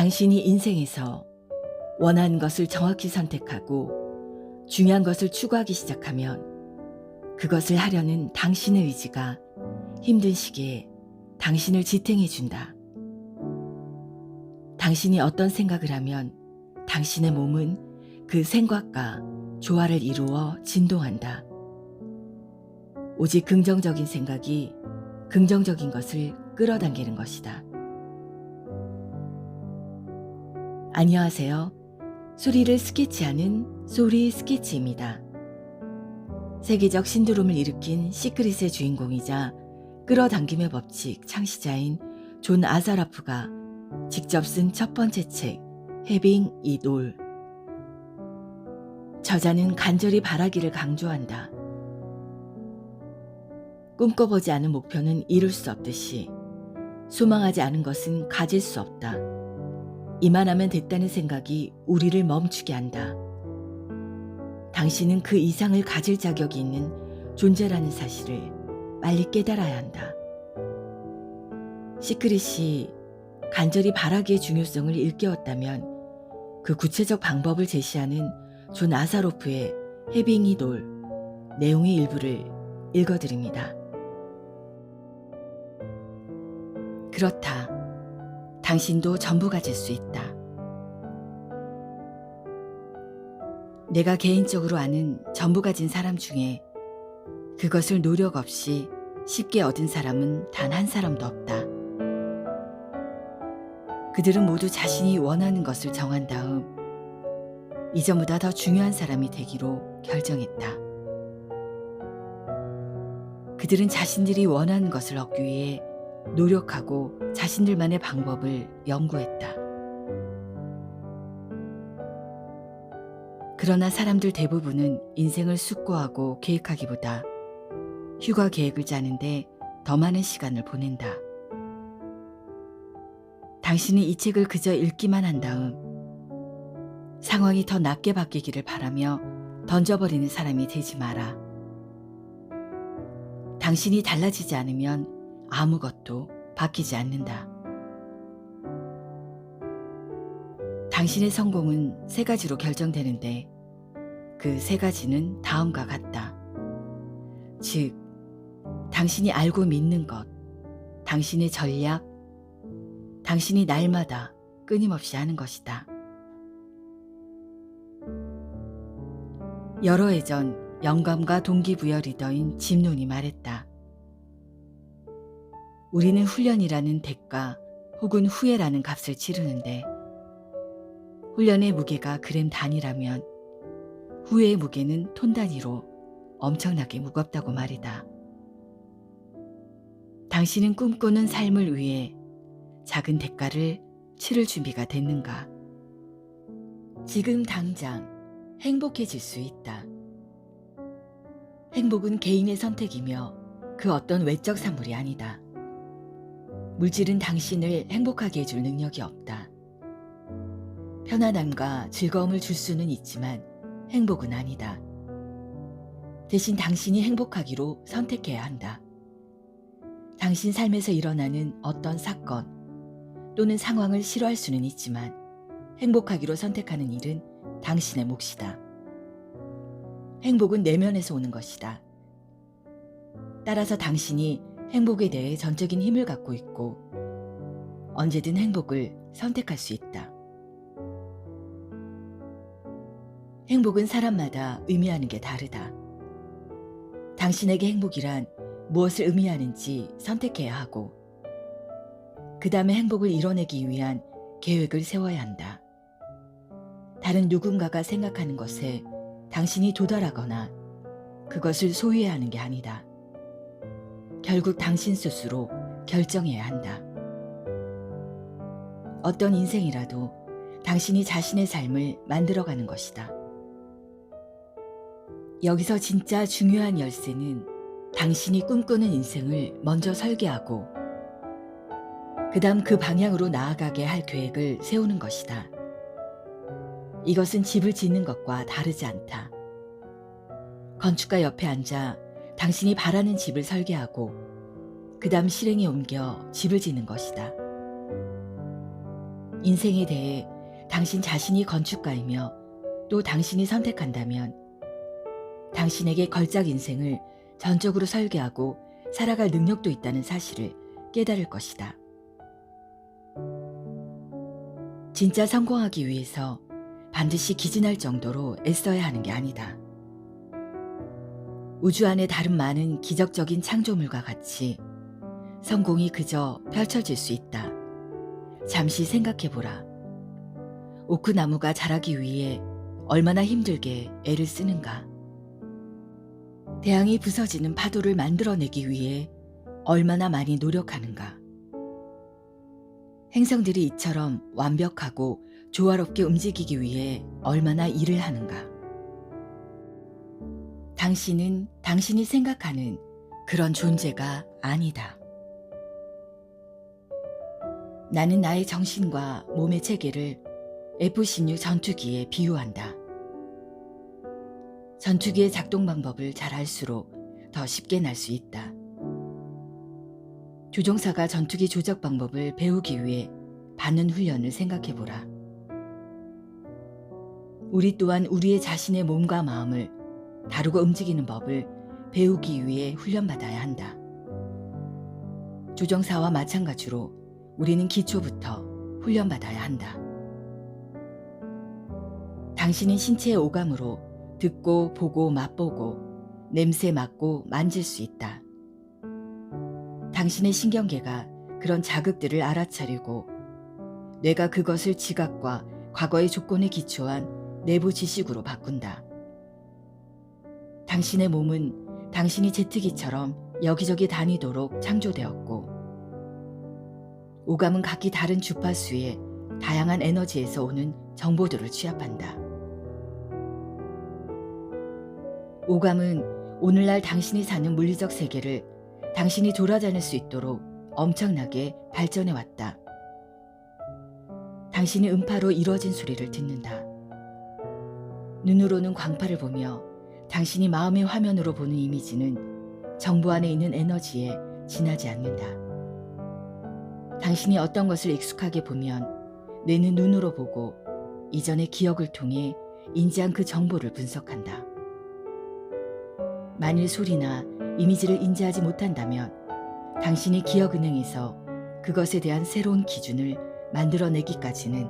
당신이 인생에서 원하는 것을 정확히 선택하고 중요한 것을 추구하기 시작하면 그것을 하려는 당신의 의지가 힘든 시기에 당신을 지탱해 준다. 당신이 어떤 생각을 하면 당신의 몸은 그 생각과 조화를 이루어 진동한다. 오직 긍정적인 생각이 긍정적인 것을 끌어당기는 것이다. 안녕하세요. 소리를 스케치하는 소리 스케치입니다. 세계적 신드롬을 일으킨 시크릿의 주인공이자 끌어당김의 법칙 창시자인 존 아사라프가 직접 쓴 첫 번째 책 해빙 이돌 저자는 간절히 바라기를 강조한다. 꿈꿔보지 않은 목표는 이룰 수 없듯이 소망하지 않은 것은 가질 수 없다. 이만하면 됐다는 생각이 우리를 멈추게 한다. 당신은 그 이상을 가질 자격이 있는 존재라는 사실을 빨리 깨달아야 한다. 시크릿이 간절히 바라기의 중요성을 일깨웠다면 그 구체적 방법을 제시하는 존 아사로프의 해빙이 돌 내용의 일부를 읽어드립니다. 그렇다. 당신도 전부 가 질 수 있다. 내가 개인적으로 아는 전부 가 진 사람 중에 그것을 노력 없이 쉽게 얻은 사람은 단 한 사람도 없다. 그들은 모두 자신이 원하는 것을 정한 다음 이전보다 더 중요한 사람이 되기로 결정했다. 그들은 자신들이 원하는 것을 얻기 위해 노력하고 자신들만의 방법을 연구했다. 그러나 사람들 대부분은 인생을 숙고하고 계획하기보다 휴가 계획을 짜는데 더 많은 시간을 보낸다. 당신은 이 책을 그저 읽기만 한 다음 상황이 더 낫게 바뀌기를 바라며 던져버리는 사람이 되지 마라. 당신이 달라지지 않으면 아무것도 바뀌지 않는다. 당신의 성공은 세 가지로 결정되는데 그 세 가지는 다음과 같다. 즉, 당신이 알고 믿는 것, 당신의 전략, 당신이 날마다 끊임없이 하는 것이다. 여러 해 전 영감과 동기부여 리더인 짐론이 말했다. 우리는 훈련이라는 대가 혹은 후회라는 값을 치르는데 훈련의 무게가 그램 단위라면 후회의 무게는 톤 단위로 엄청나게 무겁다고 말이다. 당신은 꿈꾸는 삶을 위해 작은 대가를 치를 준비가 됐는가? 지금 당장 행복해질 수 있다. 행복은 개인의 선택이며 그 어떤 외적 산물이 아니다. 물질은 당신을 행복하게 해줄 능력이 없다. 편안함과 즐거움을 줄 수는 있지만 행복은 아니다. 대신 당신이 행복하기로 선택해야 한다. 당신 삶에서 일어나는 어떤 사건 또는 상황을 싫어할 수는 있지만 행복하기로 선택하는 일은 당신의 몫이다. 행복은 내면에서 오는 것이다. 따라서 당신이 행복에 대해 전적인 힘을 갖고 있고 언제든 행복을 선택할 수 있다. 행복은 사람마다 의미하는 게 다르다. 당신에게 행복이란 무엇을 의미하는지 선택해야 하고, 그 다음에 행복을 이뤄내기 위한 계획을 세워야 한다. 다른 누군가가 생각하는 것에 당신이 도달하거나 그것을 소유해야 하는 게 아니다. 결국 당신 스스로 결정해야 한다. 어떤 인생이라도 당신이 자신의 삶을 만들어가는 것이다. 여기서 진짜 중요한 열쇠는 당신이 꿈꾸는 인생을 먼저 설계하고 그 다음 그 방향으로 나아가게 할 계획을 세우는 것이다. 이것은 집을 짓는 것과 다르지 않다. 건축가 옆에 앉아 당신이 바라는 집을 설계하고 그 다음 실행에 옮겨 집을 짓는 것이다. 인생에 대해 당신 자신이 건축가이며 또 당신이 선택한다면 당신에게 걸작 인생을 전적으로 설계하고 살아갈 능력도 있다는 사실을 깨달을 것이다. 진짜 성공하기 위해서 반드시 기진할 정도로 애써야 하는 게 아니다. 우주 안에 다른 많은 기적적인 창조물과 같이 성공이 그저 펼쳐질 수 있다. 잠시 생각해보라. 오크 나무가 자라기 위해 얼마나 힘들게 애를 쓰는가. 태양이 부서지는 파도를 만들어내기 위해 얼마나 많이 노력하는가. 행성들이 이처럼 완벽하고 조화롭게 움직이기 위해 얼마나 일을 하는가. 당신은 당신이 생각하는 그런 존재가 아니다. 나는 나의 정신과 몸의 체계를 F-16 전투기에 비유한다. 전투기의 작동 방법을 잘 알수록 더 쉽게 날 수 있다. 조종사가 전투기 조작 방법을 배우기 위해 받는 훈련을 생각해보라. 우리 또한 우리의 자신의 몸과 마음을 다루고 움직이는 법을 배우기 위해 훈련받아야 한다. 조종사와 마찬가지로 우리는 기초부터 훈련받아야 한다. 당신은 신체의 오감으로 듣고 보고 맛보고 냄새 맡고 만질 수 있다. 당신의 신경계가 그런 자극들을 알아차리고 뇌가 그것을 지각과 과거의 조건에 기초한 내부 지식으로 바꾼다. 당신의 몸은 당신이 제트기처럼 여기저기 다니도록 창조되었고 오감은 각기 다른 주파수의 다양한 에너지에서 오는 정보들을 취합한다. 오감은 오늘날 당신이 사는 물리적 세계를 당신이 돌아다닐 수 있도록 엄청나게 발전해 왔다. 당신이 음파로 이루어진 소리를 듣는다. 눈으로는 광파를 보며 당신이 마음의 화면으로 보는 이미지는 정보 안에 있는 에너지에 지나지 않는다. 당신이 어떤 것을 익숙하게 보면 뇌는 눈으로 보고 이전의 기억을 통해 인지한 그 정보를 분석한다. 만일 소리나 이미지를 인지하지 못한다면 당신이 기억은행에서 그것에 대한 새로운 기준을 만들어내기까지는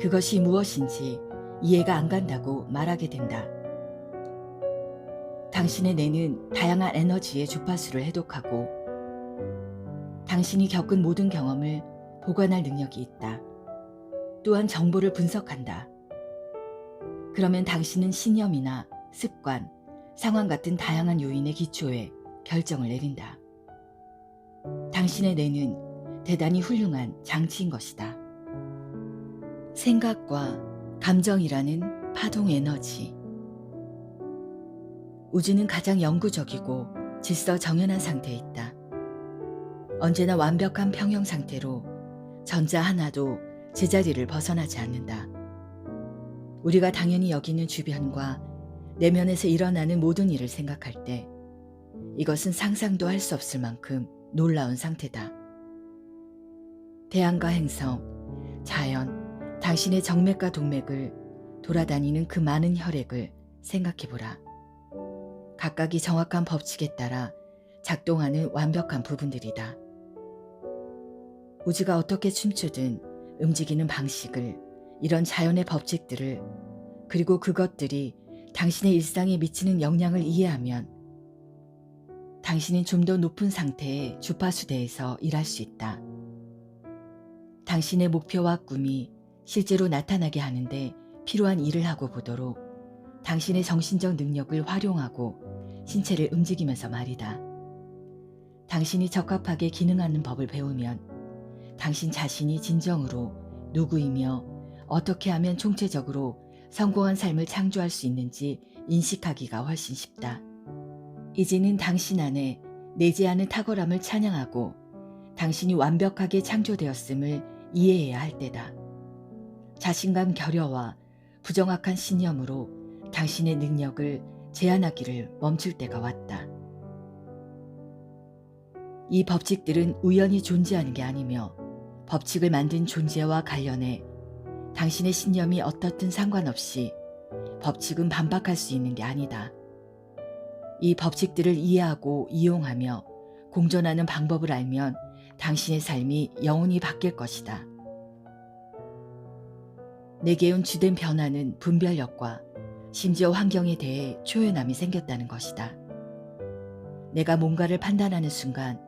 그것이 무엇인지 이해가 안 간다고 말하게 된다. 당신의 뇌는 다양한 에너지의 주파수를 해독하고 당신이 겪은 모든 경험을 보관할 능력이 있다. 또한 정보를 분석한다. 그러면 당신은 신념이나 습관, 상황 같은 다양한 요인의 기초에 결정을 내린다. 당신의 뇌는 대단히 훌륭한 장치인 것이다. 생각과 감정이라는 파동 에너지. 우주는 가장 영구적이고 질서 정연한 상태에 있다. 언제나 완벽한 평형 상태로 전자 하나도 제자리를 벗어나지 않는다. 우리가 당연히 여기는 주변과 내면에서 일어나는 모든 일을 생각할 때 이것은 상상도 할 수 없을 만큼 놀라운 상태다. 태양과 행성, 자연, 당신의 정맥과 동맥을 돌아다니는 그 많은 혈액을 생각해보라. 각각이 정확한 법칙에 따라 작동하는 완벽한 부분들이다. 우주가 어떻게 춤추든 움직이는 방식을, 이런 자연의 법칙들을, 그리고 그것들이 당신의 일상에 미치는 영향을 이해하면 당신은 좀 더 높은 상태의 주파수대에서 일할 수 있다. 당신의 목표와 꿈이 실제로 나타나게 하는데 필요한 일을 하고 보도록 당신의 정신적 능력을 활용하고 신체를 움직이면서 말이다. 당신이 적합하게 기능하는 법을 배우면 당신 자신이 진정으로 누구이며 어떻게 하면 총체적으로 성공한 삶을 창조할 수 있는지 인식하기가 훨씬 쉽다. 이제는 당신 안에 내재하는 탁월함을 찬양하고 당신이 완벽하게 창조되었음을 이해해야 할 때다. 자신감 결여와 부정확한 신념으로 당신의 능력을 제한하기를 멈출 때가 왔다. 이 법칙들은 우연히 존재하는 게 아니며 법칙을 만든 존재와 관련해 당신의 신념이 어떻든 상관없이 법칙은 반박할 수 있는 게 아니다. 이 법칙들을 이해하고 이용하며 공존하는 방법을 알면 당신의 삶이 영원히 바뀔 것이다. 내게 온 주된 변화는 분별력과 심지어 환경에 대해 초연함이 생겼다는 것이다. 내가 뭔가를 판단하는 순간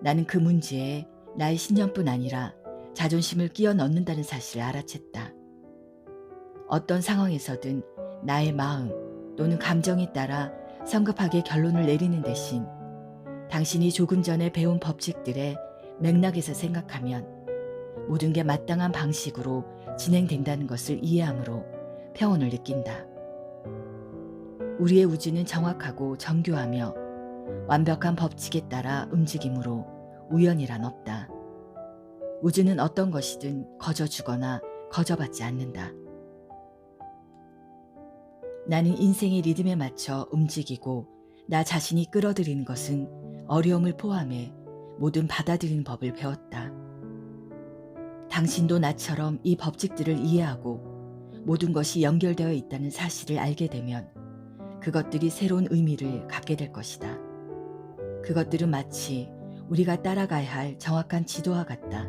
나는 그 문제에 나의 신념뿐 아니라 자존심을 끼워 넣는다는 사실을 알아챘다. 어떤 상황에서든 나의 마음 또는 감정에 따라 성급하게 결론을 내리는 대신 당신이 조금 전에 배운 법칙들의 맥락에서 생각하면 모든 게 마땅한 방식으로 진행된다는 것을 이해함으로 평온을 느낀다. 우리의 우주는 정확하고 정교하며 완벽한 법칙에 따라 움직이므로 우연이란 없다. 우주는 어떤 것이든 거저 주거나 거저 받지 않는다. 나는 인생의 리듬에 맞춰 움직이고 나 자신이 끌어들이는 것은 어려움을 포함해 모든 받아들이는 법을 배웠다. 당신도 나처럼 이 법칙들을 이해하고 모든 것이 연결되어 있다는 사실을 알게 되면 그것들이 새로운 의미를 갖게 될 것이다. 그것들은 마치 우리가 따라가야 할 정확한 지도와 같다.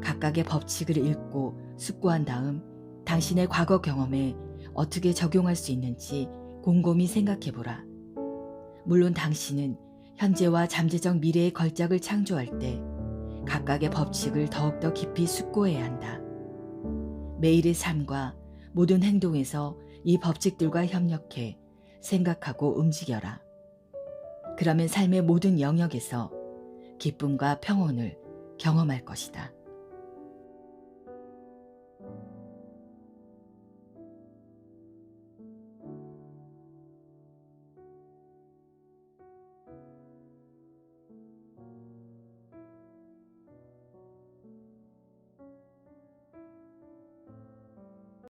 각각의 법칙을 읽고 숙고한 다음 당신의 과거 경험에 어떻게 적용할 수 있는지 곰곰이 생각해 보라. 물론 당신은 현재와 잠재적 미래의 걸작을 창조할 때 각각의 법칙을 더욱더 깊이 숙고해야 한다. 매일의 삶과 모든 행동에서 이 법칙들과 협력해 생각하고 움직여라. 그러면 삶의 모든 영역에서 기쁨과 평온을 경험할 것이다.